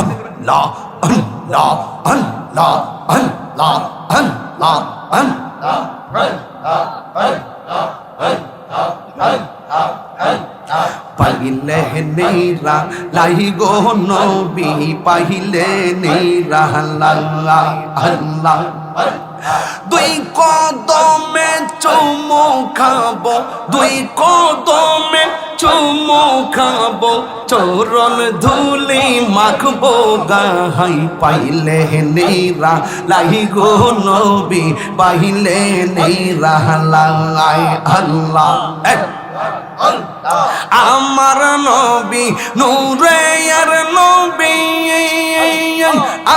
আল্লাহ আল্লাহ আল্লাহ আল্লাহ আল্লাহ আল্লাহ, পাইলে নেরা, লাই গো নবী, পাইলে নেরা লাই আল্লাহ। দুই কদমে চুমু খাব, দুই কদমে চুমু খাব, চরণ ধুলি মাখবো, গাহাই পাইলে নেরা, লাই গো নবী, পাইলে নেরা, লাই আল্লাহ আমার নবী, নূরে আর নবী,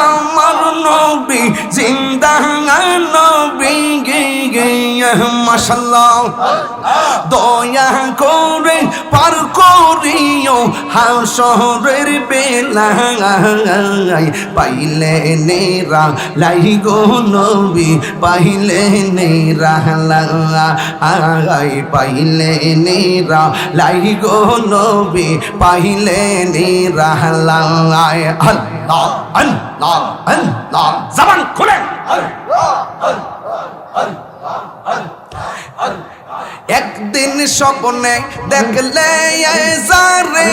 আমার নবী, জিন্দা নবী মাশাল্লাহ। দয়া করে পার করিও হাসরের বেলায় পাইলে নেরা লাই গো নবী, পাইলে নেরা লাই পাইলে নেরা লাই গো নবী, পাইলে নেরা লাই আল্লাহ আল্লাহ আল্লাহ, জবান খুলে একদিন স্বপ্নে দেখলে যারে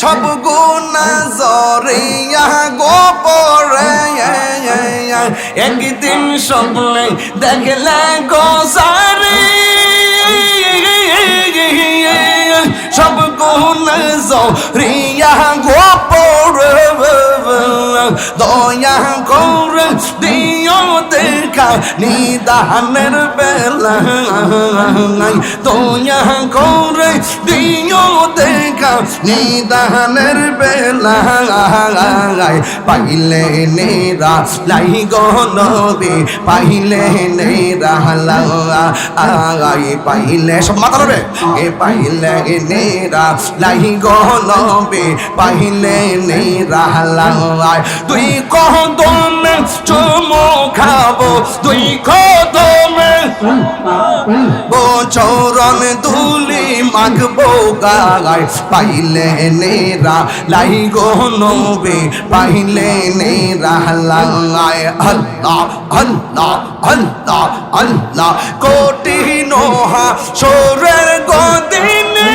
সব গুণা জরিয়া গোপরে একদিন স্বপ্নে দেখলে গোসারে সব গুণা জরিয়া গোপরে দয়া দিও দেখা নিদানের বেলায় দয়া করে দিও দেখা নিদানের বেলায় পাইলে নেরা লাই গনবে পাইলে নেরা লাই পাইলে সব মাথা রে এ পাইলে নেরা লাই গনবে পাইলে নেরা লাই তুই কদমে চুমু খাব তুই কদমে। চরণ দুলি মাখবো গায় পাইলে নেরা, লাই গো নবে, পাইলে নেরা লাগায় আল্লাহ আল্লাহ আল্লাহ আল্লাহ। কোটি নোহা সোরের গদিনে,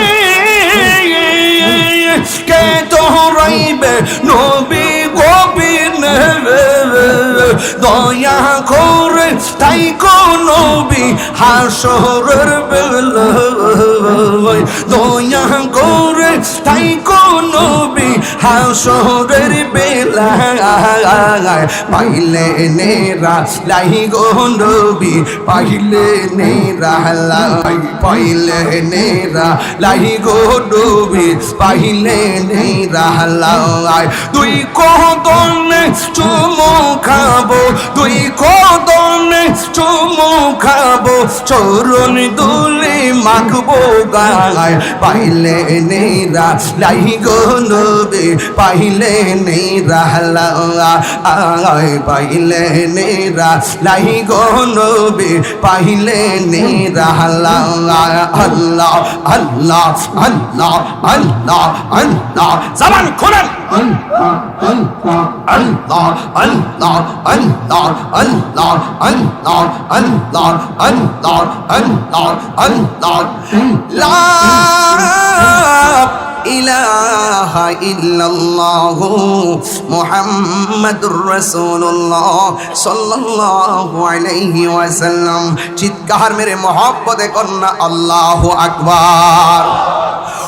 কে তো রইবে নবী? দয়া করে তাই নবী, হাসরের বেলায়। দয়া করে তাই নবী, হাসরের বেলায়। পাইলে নেরা লাই গো নবী, পাইলে নেরা লাই। পাইলে নেরা লাই গো নবী, পাইলে নেরা তুই কদমে চুমু খাব তুই কদমে চুমু খাব। চরণ দুলে মাখবো গায়। পাইলে নেরা লাই গো নবে, পাইলে নেরা লাই পাইলে নেরা লাই গো নবে, পাইলে নেরা আল্লাহ আল্লাহ আল্লাহ আল্লাহ আল্লাহ। জবান খোলেন। আল্লাহ আল্লাহ আল্লাহ আল্লাহ আল্লাহ আল্লাহ আল্লাহ। الله الله الله لا إله إلا الله محمد رسول الله صلى الله عليه وسلم চিৎকার মেরে মহব্বতে কন্যা আল্লাহ আকবার